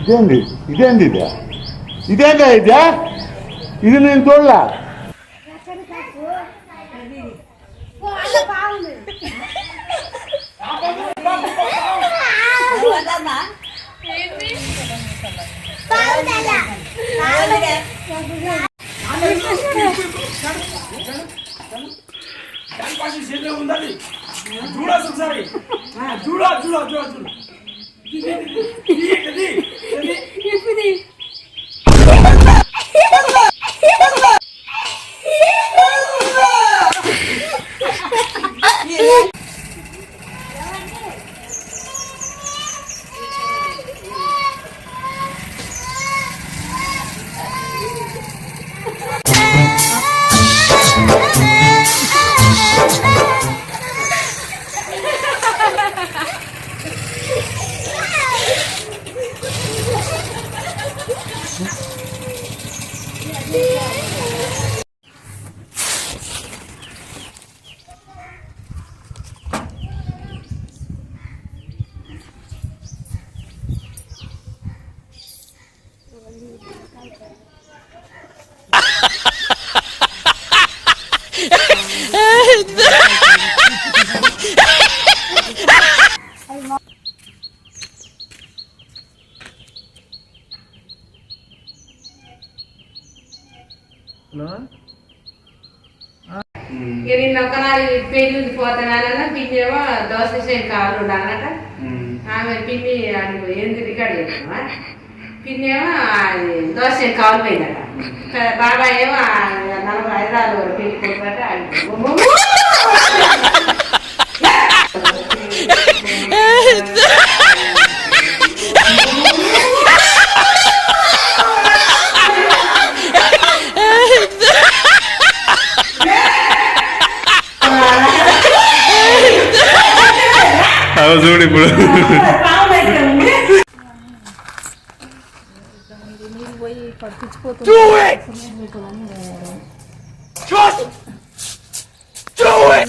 ఇదేంది? ఇదేంది ఇదే? ఇదేందా ఇదే? ఇది నేను చూడలా. పాసి చూడ చూడ చూడ ఒకసారి ఇది, ఇక నిన్న ఒకనాడు పెళ్ళి పోతానన్న పిన్నేమో దోశ చేయి కావాలి అన్నట. ఆమె పిన్ని ఏంది రికార్డ్ చేస్తున్నావా పిన్నేమో అది దోశ కావాలి పోయిందట బాబాయ్ ఏమో నలభై వరకు పెళ్ళి కొట్టుకుంటే అవ చూడు ఇప్పుడు Do it! Just do it!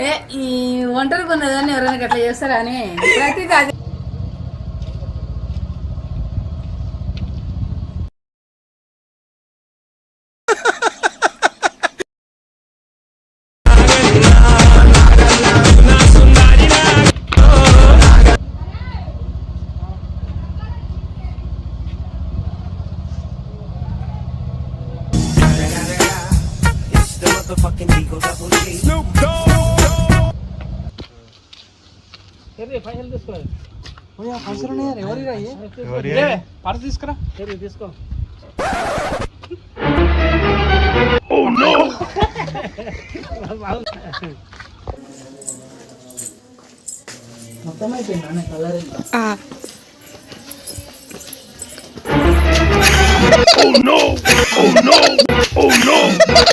ఏ ఈ వంటలు కొన్నదాన్ని ఎవరైనా గట్లా చేస్తారా అని ప్రతిదీ అదే పర్స్ తీసుకురా. తీసుకో.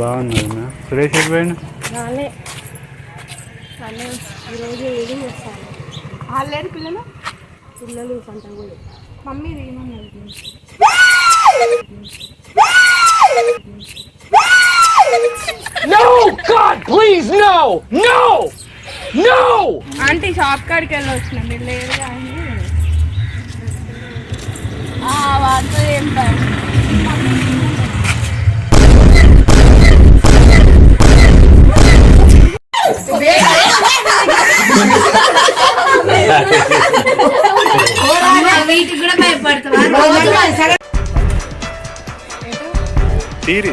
బాగుంది సురేష్ ఎటు పోయిండు? ఆల్రెడీ పిల్లలు? పిల్లలు పంట కూడా మమ్మీ ఏమన్నారు No! God, please, no! No! No! Aunty shop కాడికి వెళ్ళి వచ్చిన మీరు లేరు కానీ. వాటితో ఏం పని వీటికి కూడా భయపడుతున్నా తీరి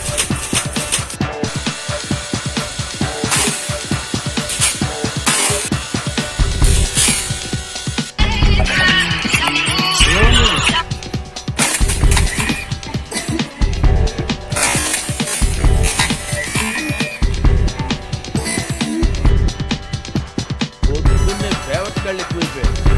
టీ భయపడుతుంది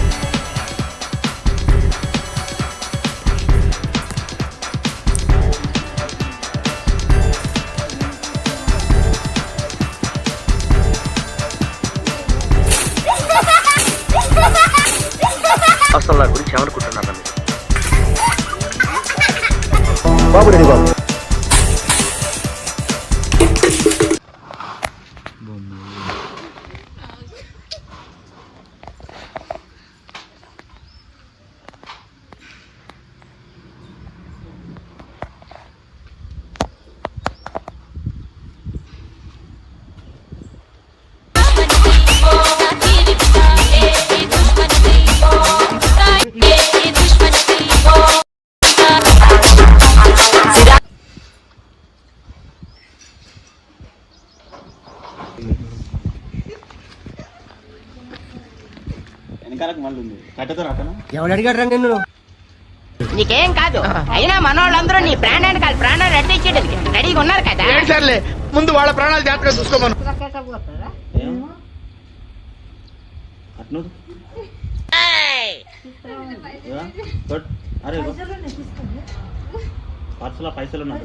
అసలు నా గురించి ఏమనుకుంటున్నాను మీరు నీకేం కాదు. అయినా మనోళ్ళందరూ నీ ప్రాణాన్ని కాదు ప్రాణాలు అట్టించేటది రెడీగా ఉన్నారు కదా. సర్లే ముందు వాళ్ళ ప్రాణాలు జాగ్రత్తగా చూసుకోమను. అరే పర్సులో పైసలు ఉన్నాయి.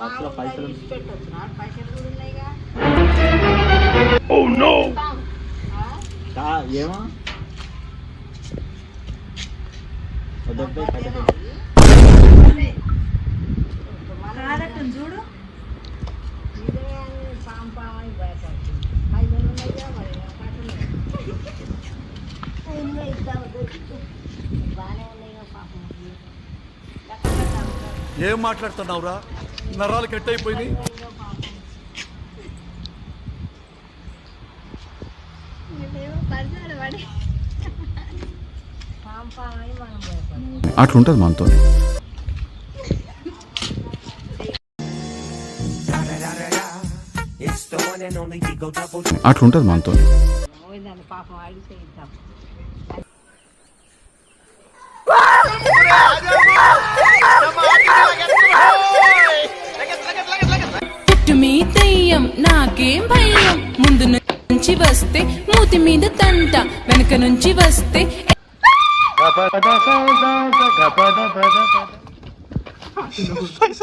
పర్సులో పైసలు కా- ఏమో? వద్దొద్దు, కట్టె. ఏం మాట్లాడుతున్నావురా? నరాలు కట్ అయిపోయింది అట్లుంటుంది మనతో. అట్లుంటుంది మనతో. మీ దెయ్యం నాకేం భయం? ముందు నుంచి వస్తే మూతి మీద తంట వెనక నుంచి వస్తే Kapada da da da kapada da da da.